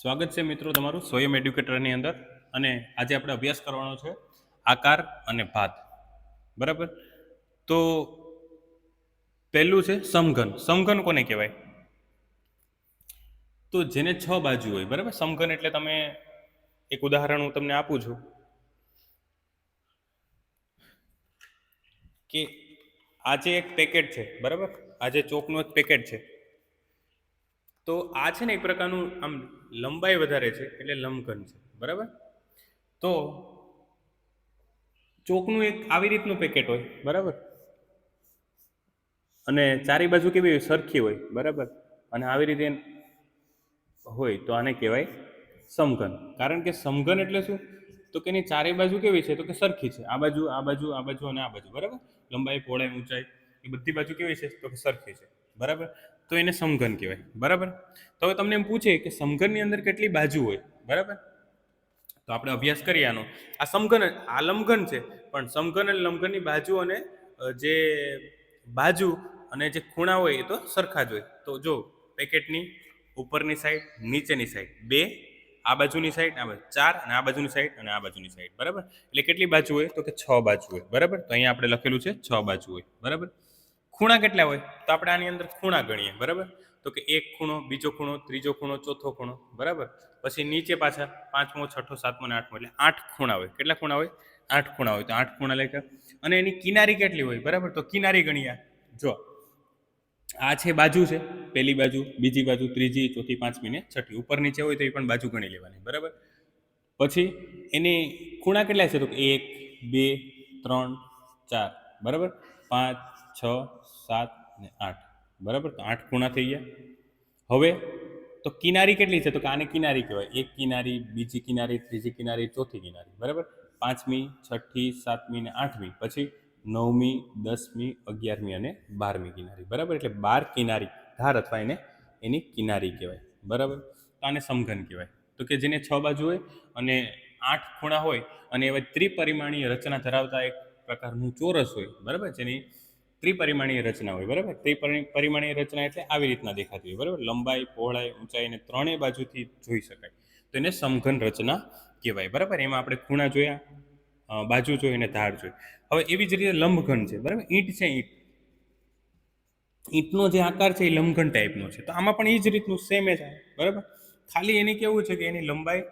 સ્વાગત છે મિત્રો તમારું સ્વયં એડ્યુકેટરની અંદર અને આજે આપણે અભ્યાસ કરવાનો છે આકાર અને ભાત. બરાબર? તો પહેલું છે સમઘન. સમઘન કોને કહેવાય? તો જેને છ બાજુ હોય, બરાબર? સમઘન એટલે તમે એક ઉદાહરણ હું તમને આપું છું કે આજે એક પેકેટ છે, બરાબર? આજે ચોકનું એક પેકેટ છે તો આ છે ને એક પ્રકારનું આમ લંબાઈ વધારે છે, એટલે લંબઘન છે, બરાબર? તો ચોકનું એક આવી રીતનું પેકેટ હોય, બરાબર? અને ચારે બાજુ કેવી સરખી હોય, બરાબર? અને આવી રીતે હોય, તો આને કહેવાય સમઘન. કારણ કે સમઘન એટલે શું? તો કે એની ચારે બાજુ કેવી છે? તો કે સરખી છે. આ બાજુ આ બાજુ આ બાજુ અને આ બાજુ, બરાબર? લંબાઈ, પહોળાઈ, ઊંચાઈ, એ બધી બાજુ કેવી છે? તો કે સરખી છે. બરાબર? તો એને સમઘન કહેવાય. બરાબર? તો હવે તમને એમ પૂછે કે સમઘનની અંદર કેટલી બાજુ હોય? બરાબર? તો આપણે અભ્યાસ કરીએ આનો. આ સમઘન આ લંબઘન છે. પણ સમઘન અને લંબઘનની બાજુ અને જે બાજુ અને જે ખૂણા હોય એ તો સરખા જ હોય. તો જો, પેકેટની ઉપરની સાઈડ નીચેની સાઈડ બે, આ બાજુની સાઈડ આ બાજુ. ચાર અને આ બાજુની સાઈડ અને આ બાજુની સાઈડ બરાબર? એટલે કેટલી બાજુ હોય? તો કે છ બાજુ હોય. બરાબર? તો અહીંયા આપણે લખેલું છે છ બાજુ હોય. બરાબર? ખૂણા કેટલા હોય? તો આપણે આની અંદર ખૂણા ગણીએ, બરાબર? તો કે એક ખૂણો, બીજો ખૂણો, ત્રીજો ખૂણો, ચોથો ખૂણો, બરાબર? પછી નીચે પાછા પાંચમો, છઠ્ઠો, સાતમો અને આઠમો, એટલે આઠ ખૂણા હોય. કેટલા ખૂણા હોય? આઠ ખૂણા હોય. તો આઠ ખૂણા લખ્યા અને એની કિનારી કેટલી હોય? બરાબર? તો કિનારી ગણીએ જો. આ છે બાજુ છે. પહેલી બાજુ, બીજી બાજુ, ત્રીજી, ચોથી, પાંચમી ને છઠ્ઠી. ઉપર નીચે હોય તો એ પણ બાજુ ગણી લેવાની, બરાબર? પછી એની ખૂણા કેટલા છે? તો એક, બે, ત્રણ, ચાર, બરાબર? પાંચ, છ સાત ને આઠ. બરાબર? તો આઠ ખૂણા થઈ ગયા. હવે તો કિનારી કેટલી છે? તો કે આને કિનારી કહેવાય. એક કિનારી, બીજી કિનારી, ત્રીજી કિનારી, ચોથી કિનારી. બરાબર? પાંચમી, છઠ્ઠી, સાતમી ને આઠમી. પછી નવમી, દસમી, અગિયારમી અને બારમી કિનારી. બરાબર? એટલે બાર કિનારી. ધાર અથવા એને એની કિનારી કહેવાય. બરાબર? તો આને સમઘન કહેવાય. તો કે જેને છ બાજુ હોય અને આઠ ખૂણા હોય અને એવા ત્રિપરિમાણીય રચના ધરાવતા એક પ્રકારનું ચોરસ હોય. બરાબર? જેની ત્રિપરિમાણીય રચના હોય, બરાબર? ત્રિપરિમાણીય રચના એટલે આવી રીતના દેખાતી હોય, બરાબર? લંબાઈ, પહોળાઈ, ઊંચાઈ અને ત્રણેય બાજુથી જોઈ શકાય. તો એને સમઘન રચના કહેવાય, બરાબર? એમાં આપણે ખૂણા જોયા બાજુ જોઈ અને ધાર જોઈ. હવે એવી જ રીતે લંબઘન છે, બરાબર? ઈંટ છે ઈંટ. ઈંટનો જે આકાર છે એ લંબઘન ટાઈપનો છે. તો આમાં પણ એ જ રીતનું સેમ જ આવે બરાબર? ખાલી એને કેવું છે કે એની લંબાઈ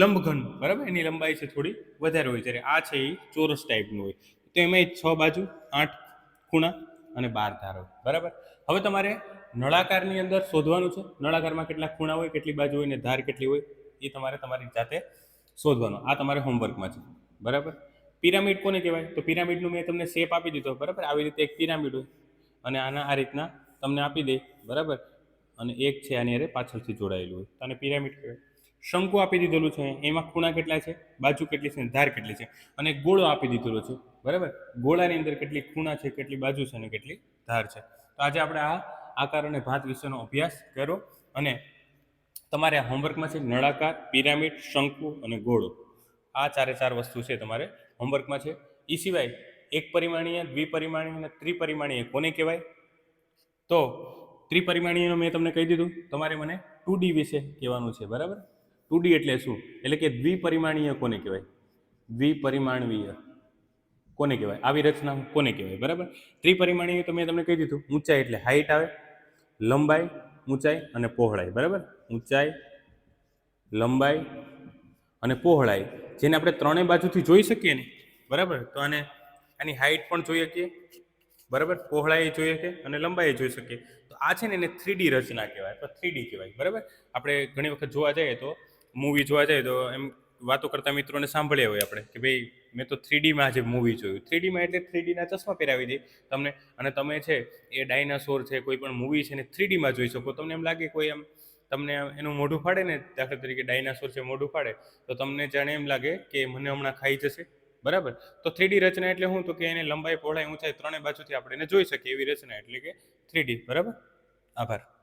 લંબઘન, બરાબર? એની લંબાઈ છે થોડી વધારે હોય, જ્યારે આ છે એ ચોરસ ટાઈપનું હોય. તો એમાં છ બાજુ, આઠ ખૂણા અને બાર ધારો. બરાબર? હવે તમારે નળાકારની અંદર શોધવાનું છે. નળાકારમાં કેટલા ખૂણા હોય, કેટલી બાજુ હોય ને ધાર કેટલી હોય, એ તમારે તમારી જાતે શોધવાનું. આ તમારે હોમવર્કમાં છે. બરાબર? પિરામિડ કોને કહેવાય? તો પિરામિડનું મેં તમને શેપ આપી દીધો. બરાબર? આવી રીતે એક પિરામિડ હોય અને આના આ રીતના તમને આપી દે. બરાબર? અને એક છે આની અરે પાછળથી જોડાયેલું હોય. તો પિરામિડ કહેવાય. શંકુ આપી દીધેલું છે. એમાં ખૂણા કેટલા છે? બાજુ કેટલી છે? ધાર કેટલી છે? અને ગોળો આપી દીધેલો છે. બરાબર? ગોળાની અંદર કેટલી ખૂણા છે, કેટલી બાજુ છે અને કેટલી ધાર છે? તો આજે આપણે આ આકાર અને ભાત વિશેનો અભ્યાસ કર્યો અને તમારે હોમવર્કમાં છે નળાકાર, પિરામિડ, શંકુ અને ગોળો. આ ચારે ચાર વસ્તુ છે તમારે હોમવર્કમાં છે. એ સિવાય એક પરિમાણીય દ્વિપરિમાણીય અને ત્રિપરિમાણીય કોને કહેવાય? તો ત્રિપરિમાણીયનું મેં તમને કહી દીધું. તમારે મને ટુ ડી વિશે કહેવાનું છે. બરાબર? ટુ ડી એટલે શું? એટલે કે દ્વિપરિમાણીય કોને કહેવાય? દ્વિપરિમાણવીય કોને કહેવાય? આવી રચના કોને કહેવાય? બરાબર? ત્રિપરિમાણીય તો મેં તમને કહી દીધું. ઊંચાઈ એટલે હાઈટ આવે, લંબાઈ, ઊંચાઈ અને પહોળાઈ. બરાબર? ઊંચાઈ, લંબાઈ અને પહોળાઈ. જેને આપણે ત્રણેય બાજુથી જોઈ શકીએ ને, બરાબર? તો આને આની હાઈટ પણ જોઈ શકીએ. બરાબર? પહોળાઈ જોઈ શકીએ અને લંબાઈ જોઈ શકીએ. તો આ છે ને એને થ્રીડી રચના કહેવાય. અથવા થ્રીડી કહેવાય. બરાબર? આપણે ઘણી વખત જોવા જઈએ તો મૂવી જોવા જઈએ તો એમ વાતો કરતા મિત્રોને સાંભળ્યા હોય આપણે કે ભાઈ, મેં તો થ્રીડીમાં આજે મૂવી જોયું. થ્રીડીમાં એટલે થ્રીડીના ચશ્મા પહેરાવી દે તમને. અને તમે છે, એ ડાયનાસોર છે, કોઈ પણ મૂવી છે ને થ્રીડીમાં જોઈ શકો. તમને એમ લાગે કોઈ એમ તમને એનું મોઢું ફાડે ને દાખલા તરીકે ડાયનાસોર છે, મોઢું ફાડે, તો તમને જાણે એમ લાગે કે મને હમણાં ખાઈ જશે. બરાબર? તો થ્રીડી રચના એટલે શું તો કે એને લંબાઈ, પહોળાઈ, ઊંચાઈ ત્રણેય બાજુથી આપણે એને જોઈ શકીએ એવી રચના એટલે કે થ્રીડી બરાબર? આભાર.